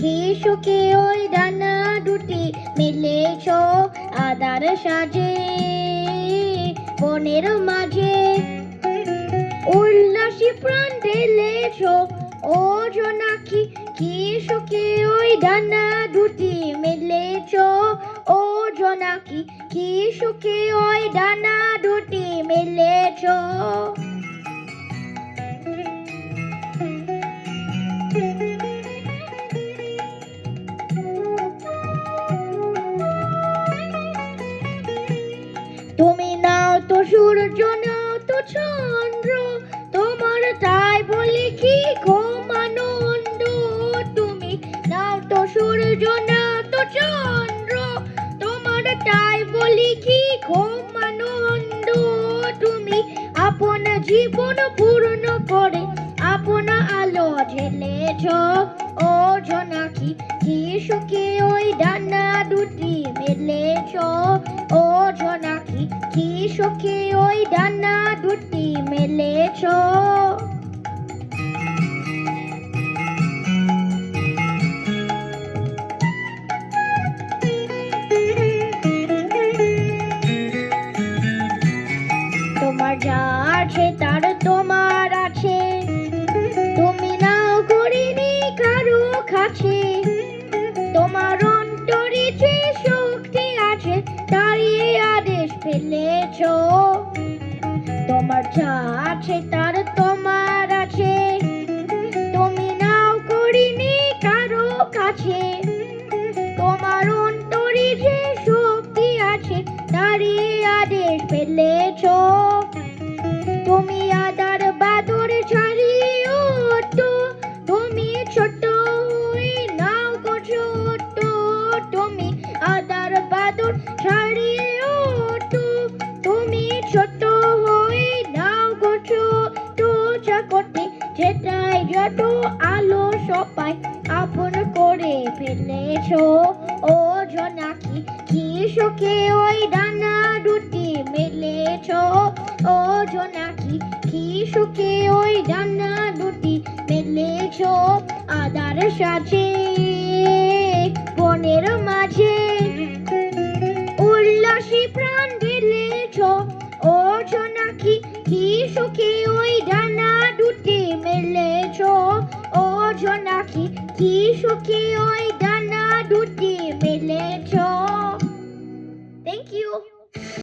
কি সুখে ওই ডানা দুটি মিলেছ আদার সাজে, বনের মাঝে। উল্লাসী প্রাণ ঢেলেছ ও জোনাকি কি সুখে ওই ডানা দুটি মিলেছ ও জোনাকি কি সুখে ওই ডানা দুটি মিলেছ। তুমি নাও তো সূর্য, নাও তো চন্দ্র, তোমার তাই বলি কি ঘুমানন্দ তুমি নাও তো সূর্য, নাও তো চন্দ্র, তোমার তাই বলি কি ঘুমানন্দ তুমি আপন জীবন পূর্ণ করে, আপন আলো ঢেলেছ। ও জনাকি কি সুখে ওই ডানা দুটি মেলেছ। ও জনাকি কি সুখে ওই ডানা দুটি মেলেছ? তোমার যা আছে তার ফেলেছ। তোমার যা আছে, তার তোমার আছে। তুমি নাও করিনি কারও কাছে। তোমার অন্তরে যে শক্তি আছে, তারই আদেশ ফেলেছ। তুমি যেটাই যত আলো সবাই আপন করে ফেলেছ। ও জনাকি, কি সুখে ওই ডানা দুটি মেলেছ? ও জনাকি, কি সুখে ওই ডানা দুটি মেলেছ? আদার সাথে বনের মাঝে উল্লাসী প্রাণ ঢেলেছ ও জনাকি, কি সুখে কি সুখী ওই